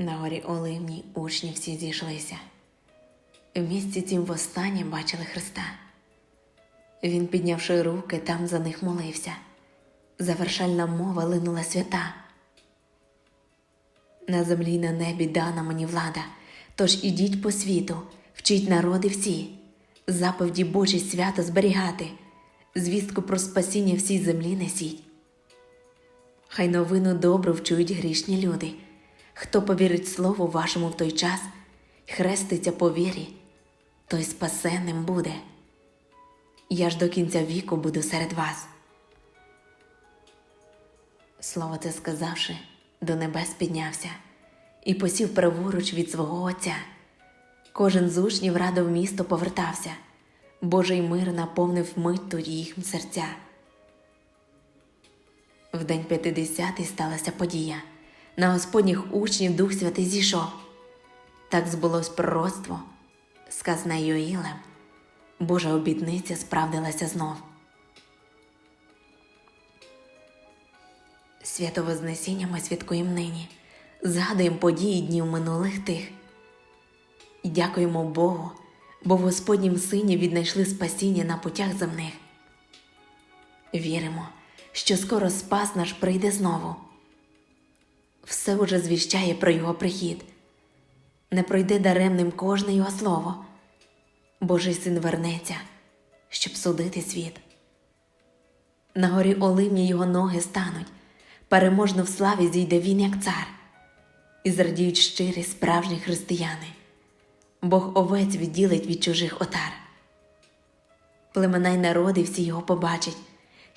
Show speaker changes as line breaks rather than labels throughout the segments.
На горі Оливні учні всі зійшлися. В місці цім востаннє бачили Христа. Він, піднявши руки, там за них молився. Завершальна мова линула свята. На землі на небі дана мені влада, тож ідіть по світу, вчіть народи всі, заповіді Божі свято зберігати, звістку про спасіння всій землі несіть. Хай новину добру вчують грішні люди. Хто повірить слову вашому в той час, хреститься по вірі, той спасенним буде. Я ж до кінця віку буду серед вас. Слово це сказавши, до небес піднявся і посів праворуч від свого Отця. Кожен з учнів радо в місто повертався, Божий мир наповнив мить тоді їх серця. В день п'ятидесятий сталася подія. На Господніх учнів Дух Святий зійшов. Так збулось пророцтво, сказане Йоїлем. Божа обітниця справдилася знов. Святовознесіння ми святкуємо нині, згадуємо події днів минулих тих. І дякуємо Богу, бо в Господнім Сині віднайшли спасіння на путях земних. Віримо, що скоро Спас наш прийде знову. Все уже звіщає про Його прихід. Не пройде даремним кожне Його слово. Божий син вернеться, щоб судити світ. На горі Оливні його ноги стануть, переможно в славі зійде він, як цар, і зрадіють щирі справжні християни. Бог овець відділить від чужих отар. Племена й народи всі його побачать,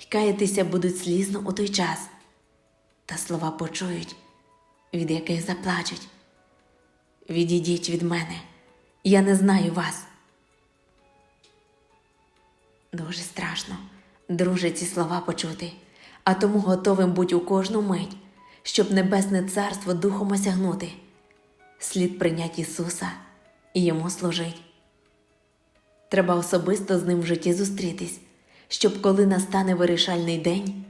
й каятися будуть слізно у той час, та слова почують, від яких заплачуть. Відійдіть від мене, я не знаю вас. Дуже страшно, друже, ці слова почути, а тому готовим будь у кожну мить, щоб небесне царство духом осягнути, слід прийнять Ісуса і йому служить. Треба особисто з ним в житті зустрітись, щоб коли настане вирішальний день,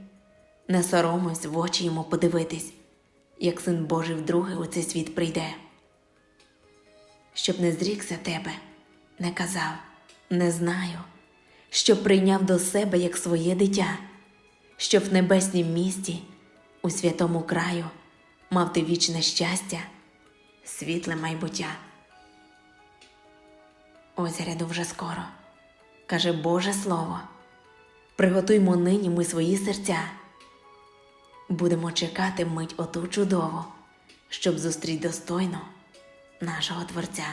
не соромось в очі йому подивитись, як син Божий вдруге у цей світ прийде. Щоб не зрікся тебе, не казав, не знаю, щоб прийняв до себе як своє дитя, щоб в небеснім місті, у святому краю, мав ти вічне щастя, світле майбуття. Ось ряду вже скоро, каже Боже Слово. Приготуймо нині ми свої серця. Будемо чекати мить оту чудову, щоб зустріти достойно нашого Творця.